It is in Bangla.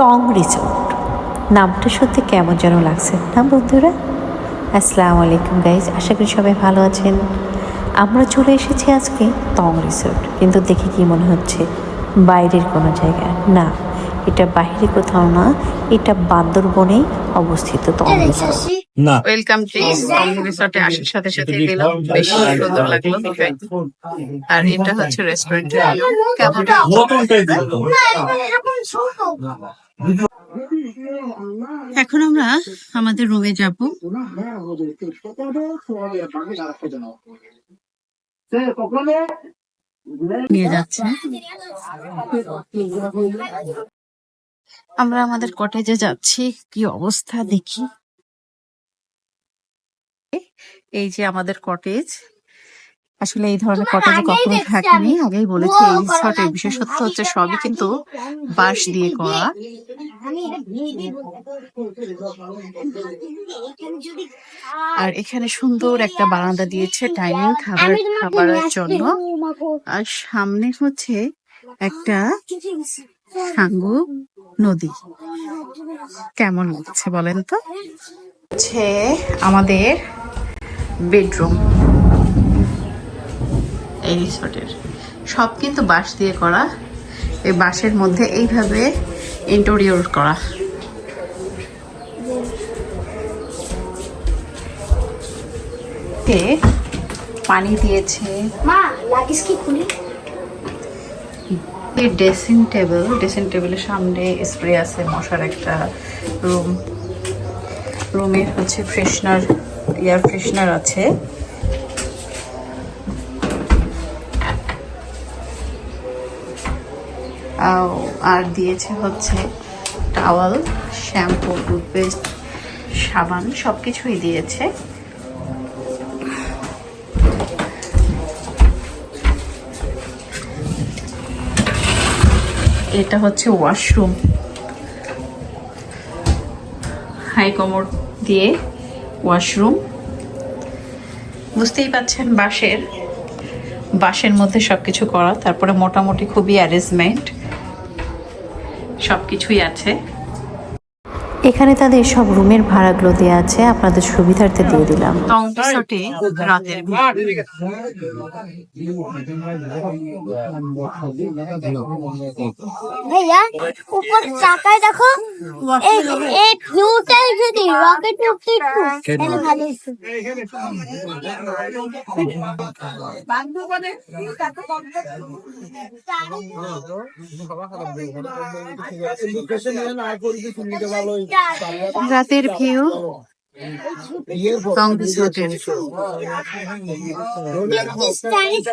টং রিসোর্ট। নামটা সত্যি কেমন যেন লাগছে না বন্ধুরা? আসসালামু আলাইকুম গাইজ আশা করি সবাই ভালো আছেন। আমরা চলে এসেছি আজকে টং রিসোর্ট কিন্তু দেখে কি মনে হচ্ছে? বাইরের কোনো জায়গা না। এটা বাইরে কোথাও না এটা বান্দরবনেই অবস্থিত টং রিসোর্ট। ওয়েলকাম রিসর্টে আসার সাথে সাথে দিলাম বেশ সুন্দর লাগল। আর এটা হচ্ছে রেস্টুরেন্ট এখন আমরা আমাদের রুমে যাব। নিয়ে যাচ্ছে। আমরা আমাদের কটেজে যাচ্ছি, কি অবস্থা দেখি। এই যে আমাদের কটেজ আসলে এই ধরনের কটেজে কখনো থাকিনি। আগেই বলেছি এই রিসর্টের বিশেষত্ব হচ্ছে সবই কিন্তু বাঁশ দিয়ে করা। আর এখানে সুন্দর একটা বারান্দা দিয়েছে ডাইনিং খাবার খাবারের জন্য। আর সামনে হচ্ছে একটা সাঙ্গু নদী। কেমন লাগছে বলেন তো? হচ্ছে আমাদের বেডরুম। এই রিসোর্টের। সব কিন্তু বাঁশ দিয়ে করা। এই বাঁশের মধ্যে এইভাবে ইন্টোরিয়র করা। তে পানি দিয়েছে? মা লাগিস কি খুলি? এই ড্রেসিং টেবিল ড্রেসিং টেবিলের সামনে স্প্রে আছে মশার একটা রুম। রুমের হচ্ছে ফ্রেশনার এয়ার ফ্রেশনার আছে। আর দিয়েছে হচ্ছে টাওয়াল শ্যাম্পু টুথপেস্ট সাবান সব কিছুই দিয়েছে। এটা হচ্ছে ওয়াশরুম হাই কমোড দিয়ে ওয়াশরুম বুঝতেই পাচ্ছেন বাঁশের বাঁশের মধ্যে সবকিছু করা, তারপরে মোটামুটি খুবই অ্যারেঞ্জমেন্ট সবকিছুই আছে। এখানে তাদের সব রুমের ভাড়াগুলো দেওয়া আছে আপনাদের সুবিধার্থে দিয়ে দিলাম। রাতের ভাইয়া উপর চাকায় দেখো এই যদি রকেট উঠতে একটু তাহলে ভালো হতো। রাতের ভিউ। টং রিসোর্টের Spanish